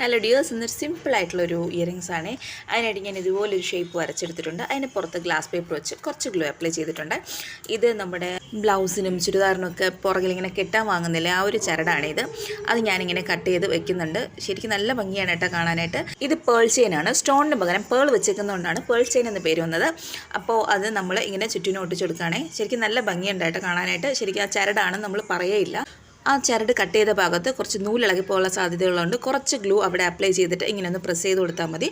Hello dears എന്നൊരു സിമ്പിളായിട്ടുള്ളൊരു earrings ആണ്. അതിനായിട്ട് ഞാൻ ഇതുപോലൊരു ഷേപ്പ് വരച്ചെടുത്തിട്ടുണ്ട്. അതിന് പുറത്ത് ഗ്ലാസ് പേപ്പർ വെച്ച് കുറച്ച് ഗ്ലൂ അപ്ലൈ ചെയ്തിട്ടുണ്ട്. ഇത് നമ്മുടെ ബ്ലൗസിനും ചുരിദാറിനൊക്കെ പുറകിൽ ഇങ്ങനെ കെട്ടാൻ വാങ്ങുന്നില്ല. ആ ഒരു ചരടാണിത് അത് ഞാനിങ്ങനെ കട്ട് ചെയ്ത് വെക്കുന്നുണ്ട്. ശരിക്കും നല്ല ഭംഗിയാണ് കേട്ടോ കാണാനായിട്ട്. ഇത് പേൾ ചെയിനാണ് സ്റ്റോണിന് പകരം പേൾ വെച്ചേക്കുന്നതുകൊണ്ടാണ് പേൾ ചെയിൻ എന്ന് പേര് വന്നത്. അപ്പോൾ അത് നമ്മൾ ഇങ്ങനെ ചുറ്റിനും ഒട്ടിച്ചെടുക്കുകയാണെങ്കിൽ ശരിക്കും നല്ല ഭംഗിയുണ്ട് കേട്ടോ കാണാനായിട്ട്. ശരിക്കും ആ ചരടാണ് നമ്മൾ പറയേയില്ല. ആ ചരട് കട്ട് ചെയ്ത ഭാഗത്ത് കുറച്ച് നൂലിളകി പോകാനുള്ള സാധ്യതകളുണ്ട്. കുറച്ച് ഗ്ലൂ അവിടെ അപ്ലൈ ചെയ്തിട്ട് ഇങ്ങനെ ഒന്ന് പ്രസ് ചെയ്ത് കൊടുത്താൽ മതി.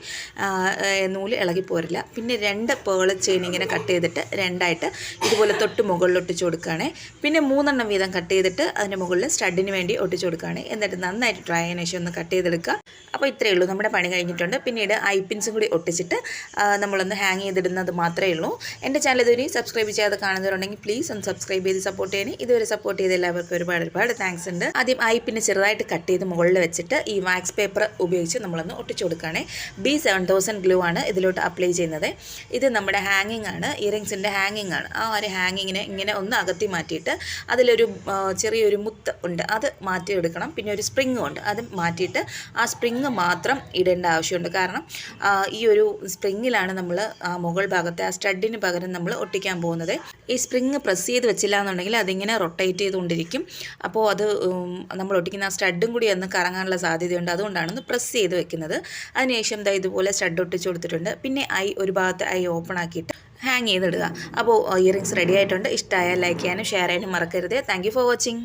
നൂൽ ഇളകി പോരില്ല. പിന്നെ രണ്ട് പേൾ ചെയിൻ ഇങ്ങനെ കട്ട് ചെയ്തിട്ട് രണ്ടായിട്ട് ഇതുപോലെ തൊട്ട് മുകളിൽ ഒട്ടിച്ചു കൊടുക്കുകയാണേ. പിന്നെ മൂന്നെണ്ണം വീതം കട്ട് ചെയ്തിട്ട് അതിന്റെ മുകളിൽ സ്റ്റഡിന് വേണ്ടി ഒട്ടിച്ചു കൊടുക്കുകയാണ്. എന്നിട്ട് നന്നായിട്ട് ഡ്രൈ ആയതിനു ശേഷം ഒന്ന് കട്ട് ചെയ്തെടുക്കുക. അപ്പോൾ ഇത്രയേ ഉള്ളൂ. നമ്മുടെ പണി കഴിഞ്ഞിട്ടുണ്ട്. പിന്നീട് ഐ പിൻസും കൂടി ഒട്ടിച്ചിട്ട് നമ്മളൊന്ന് ഹാങ് ചെയ്തിടുന്നത് മാത്രമേ ഉള്ളൂ. എന്റെ ചാനൽ ഇതുവരെ സബ്സ്ക്രൈബ് ചെയ്യാതെ കാണുന്നവരുണ്ടെങ്കിൽ പ്ലീസ് ഒന്ന് സബ്സ്ക്രൈബ് ചെയ്ത് സപ്പോർട്ട് ചെയ്യണേ. ഇതുവരെ സപ്പോർട്ട് ചെയ്ത എല്ലാവർക്കും ഒരുപാട് ഒരുപാട് താങ്ക്സ് ഉണ്ട്. ആദ്യം ഐ പിന്നെ ചെറുതായിട്ട് കട്ട് ചെയ്ത് മുകളിൽ വെച്ചിട്ട് ഈ വാക്സ് പേപ്പർ ഉപയോഗിച്ച് നമ്മളൊന്ന് ഒട്ടിച്ചു കൊടുക്കുകയാണേ. ബി സെവൻ തൗസൻഡ് ഗ്ലൂ ആണ് ഇതിലോട്ട് അപ്ലൈ ചെയ്യുന്നത്. ഇത് നമ്മുടെ ഹാങ്ങിങ് ആണ്. ഇയറിങ്സിന്റെ ഹാങ്ങിങ് ആണ്. ആ ഒരു ഹാങ്ങിങ്ങിനെ ഇങ്ങനെ ഒന്ന് അകത്തി മാറ്റിയിട്ട് അതിലൊരു ചെറിയൊരു മുത്ത് ഉണ്ട്. അത് മാറ്റിയെടുക്കണം. പിന്നെ ഒരു സ്പ്രിങ്ങും ഉണ്ട്. അത് മാറ്റിയിട്ട് ആ സ്പ്രിങ് മാത്രം ഇടേണ്ട ആവശ്യമുണ്ട്. കാരണം ഈ ഒരു സ്പ്രിങ്ങിലാണ് നമ്മൾ ആ മുകൾ ഭാഗത്തെ ആ സ്റ്റഡിന് പകരം നമ്മൾ ഒട്ടിക്കാൻ പോകുന്നത്. ഈ സ്പ്രിങ് പ്രസ് ചെയ്ത് വെച്ചില്ല എന്നുണ്ടെങ്കിൽ അതിങ്ങനെ റൊട്ടേറ്റ് ചെയ്തുകൊണ്ടിരിക്കും. അപ്പോൾ അത് നമ്മൾ ഒട്ടിക്കുന്ന ആ സ്റ്റഡും കൂടി ഒന്ന് കറങ്ങാനുള്ള സാധ്യതയുണ്ട്. അതുകൊണ്ടാണ് ഒന്ന് പ്രസ് ചെയ്ത് വെക്കുന്നത്. അതിനുശേഷം ദാ ഇതുപോലെ സ്റ്റഡ് ഒട്ടിച്ച് കൊടുത്തിട്ടുണ്ട്. പിന്നെ ഐ ഒരു ഭാഗത്ത് ഐ ഓപ്പൺ ആക്കിയിട്ട് ഹാങ് ചെയ്തിടുക അപ്പോൾ ഇയറിങ്സ് റെഡി ആയിട്ടുണ്ട്. ഇഷ്ടമായാൽ ലൈക്ക് ചെയ്യാനും ഷെയർ ചെയ്യാനും മറക്കരുത്. Thank for watching